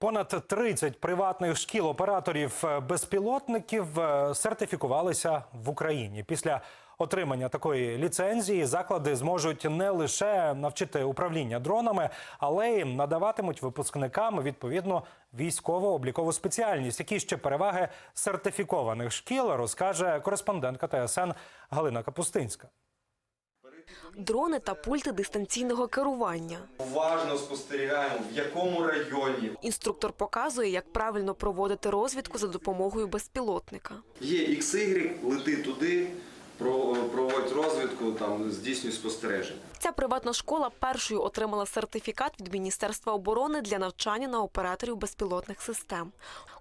Понад 30 приватних шкіл операторів е, безпілотників е, сертифікувалися в Україні. Після отримання такої ліцензії заклади зможуть не лише навчити управління дронами, але й надаватимуть випускникам відповідно військово-облікову спеціальність. Які ще переваги сертифікованих шкіл розкаже кореспондентка ТСН Галина Капустинська. Дрони та пульти дистанційного керування. Уважно спостерігаємо, в якому районі Інструктор показує, як правильно проводити розвідку за допомогою безпілотника. є XY, лети туди, розвідку, там здійснюй спостереження. Ця приватна школа першою отримала сертифікат від Міністерства оборони для навчання на операторів безпілотних систем.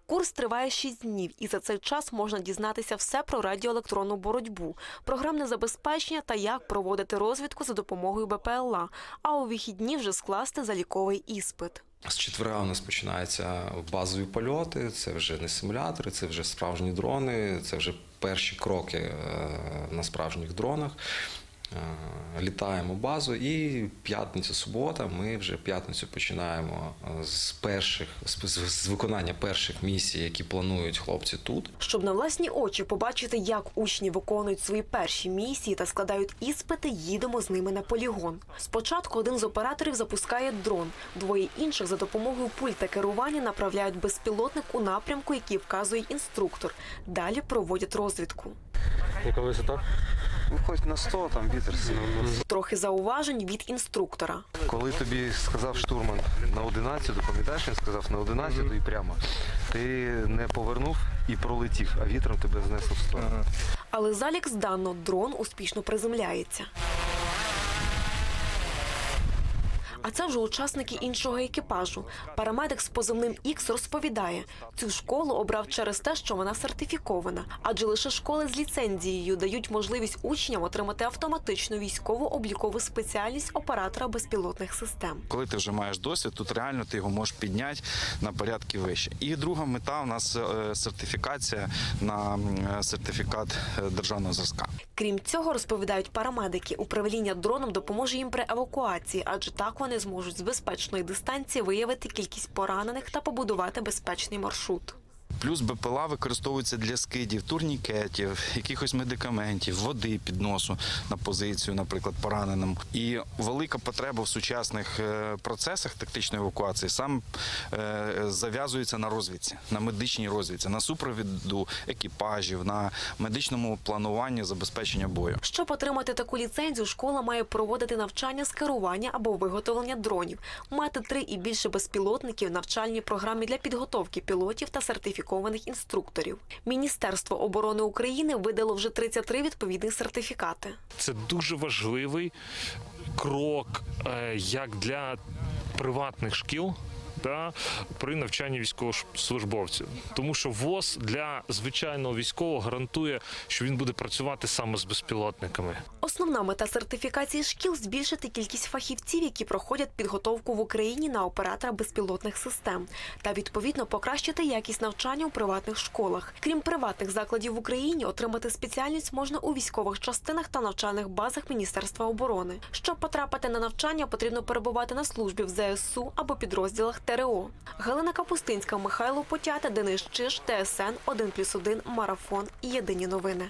Курс триває 6 днів, і за цей час можна дізнатися все про радіоелектронну боротьбу, програмне забезпечення та як проводити розвідку за допомогою БПЛА, а у вихідні вже скласти заліковий іспит. З четверга у нас починаються базові польоти. Це вже не симулятори, це вже справжні дрони, це вже перші кроки е, на справжніх дронах. Е, Літаємо базу і п'ятниця, субота. Ми вже п'ятницю починаємо е, з перших з виконання перших місій, які планують хлопці тут. Щоб на власні очі побачити, як учні виконують свої перші місії та складають іспити, їдемо з ними на полігон. Спочатку один з операторів запускає дрон, двоє інших за допомогою пульта керування направляють безпілотник у напрямку, який вказує інструктор. Далі проводять розвідку. Яка висота? Виходь на 100, там вітер сильний. Трохи зауважень від інструктора. Коли тобі сказав штурман на 11, пам'ятаєш, він сказав на 11 і прямо. Ти не повернув і пролетів, а вітром тебе знесло в сторону. Але залік здано, дрон успішно приземляється. А це вже учасники іншого екіпажу. Парамедик з позивним Ікс розповідає, цю школу обрав через те, що вона сертифікована, адже лише школи з ліцензією дають можливість учням отримати автоматичну військову облікову спеціальність оператора безпілотних систем. Коли ти вже маєш досвід, тут реально ти його можеш підняти на порядки вище. І друга мета у нас е, сертифікація на е, сертифікат е, державного зразка. Крім цього, розповідають парамедики, управління дроном допоможе їм при евакуації, адже так вони зможуть з безпечної дистанції виявити кількість поранених та побудувати безпечний маршрут. Плюс БПЛА використовується для скидів, турнікетів, якихось медикаментів, води підносу на позицію, наприклад, пораненим. І велика потреба в сучасних е, процесах тактичної евакуації сам е, зав'язується на розвідці, на медичній розвідці, на супровіду екіпажів, на медичному плануванні забезпечення бою. Щоб отримати таку ліцензію, школа має проводити навчання з керування або виготовлення дронів, мати три і більше безпілотників, навчальні програми для підготовки пілотів та сертифікованих інструкторів. Міністерство оборони України видало вже 33 відповідних сертифікати. Це дуже важливий крок е, як для приватних шкіл. Та при навчанні військовослужбовців, тому що ВОЗ для звичайного військового гарантує, що він буде працювати саме з безпілотниками. Основна мета сертифікації шкіл збільшити кількість фахівців, які проходять підготовку в Україні на оператора безпілотних систем, та відповідно покращити якість навчання у приватних школах. Крім приватних закладів в Україні, отримати спеціальність можна у військових частинах та навчальних базах Міністерства оборони. Щоб потрапити на навчання, потрібно перебувати на службі в ЗСУ або підрозділах ТРО. Галина Капустинська, Михайло Потята, Денис Чиш, ТСН 1+,1, Марафон. Єдині новини.